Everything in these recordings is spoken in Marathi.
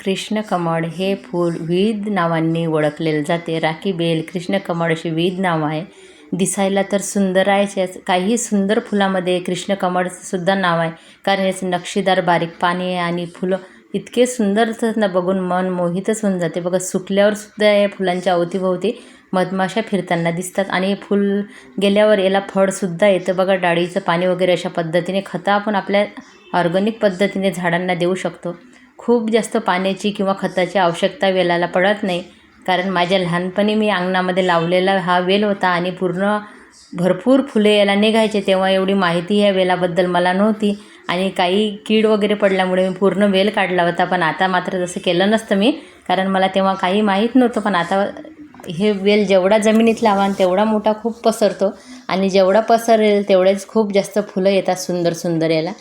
कृष्णकमळ हे फूल विविध नावांनी ओळखलेलं जाते. राखी बेल कृष्णकमळ अशी विविध नावं आहे दिसायला तर सुंदर आहेच काही सुंदर फुलामध्ये कृष्णकमळसुद्धा नाव आहे. कारण याचं नक्षीदार बारीक पाने आणि फुलं इतके सुंदर ना बघून मन मोहितच होऊन जाते. बघा सुकल्यावर सुद्धा या फुलांच्या अवतीभोवती मधमाशा फिरताना दिसतात आणि फुल गेल्यावर याला फळसुद्धा येतं. बघा डाळीचं पाणी वगैरे अशा पद्धतीने खतं आपण आपल्या ऑर्गॅनिक पद्धतीने झाडांना देऊ शकतो. खूप जास्त पाण्याची किंवा खताची आवश्यकता वेलाला पडत नाही. कारण माझ्या लहानपणी मी अंगणामध्ये लावलेला हा वेल होता आणि पूर्ण भरपूर फुले याला निघायचे तेव्हा एवढी माहिती ह्या वेलाबद्दल मला नव्हती. आणि काही कीड वगैरे पडल्यामुळे मी पूर्ण वेल काढला होता पण आता मात्र तसं केलं नसतं मी. कारण मला तेव्हा काही माहीत नव्हतं पण आता हे वेल जेवढा जमिनीत लावान तेवढा मोठा खूप पसरतो. आणि जेवढा पसरेल तेवढेच खूप जास्त फुलं येतात सुंदर सुंदर याला.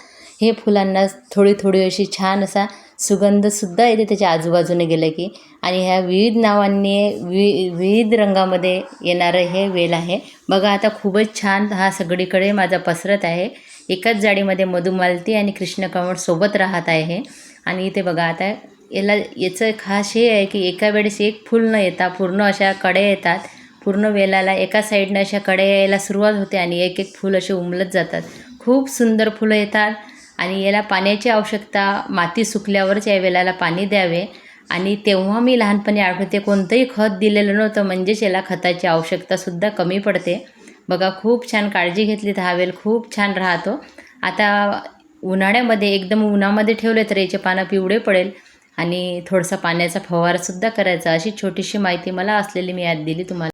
हे फुलांना थोडी थोडी अशी छान असा सुगंधसुद्धा येते त्याच्या आजूबाजूने गेलं की. आणि ह्या विविध नावांनी वि विविध रंगामध्ये येणारं हे वेल आहे. बघा आता खूपच छान हा सगळीकडे माझा पसरत आहे. एकाच जाडीमध्ये मधुमालती आणि कृष्णकमळ सोबत राहत आहे. हे आणि इथे बघा आता याला याचं खास हे आहे की एका वेळेस एक फुल न येता पूर्ण अशा कड्या येतात. पूर्ण वेलाला एका साईडनं अशा कड्या यायला सुरुवात होते आणि एक एक फूल असे उमलत जातात. खूप सुंदर फुलं येतात. आणि याला पाण्याची आवश्यकता माती सुकल्यावरच या वेलाला पाणी द्यावे. आणि तेव्हा मी लहानपणी आठवते कोणतंही खत दिलेलं नव्हतं म्हणजेच याला खताची आवश्यकतासुद्धा कमी पडते. बघा खूप छान काळजी घेतली तर हा वेल खूप छान राहतो. आता उन्हाळ्यामध्ये एकदम उन्हामध्ये ठेवले तर याचे पानं पिवळे पडेल. आणि थोडासा पाण्याचा फवारासुद्धा करायचा अशी छोटीशी माहिती मला असलेली मी यात दिली तुम्हाला.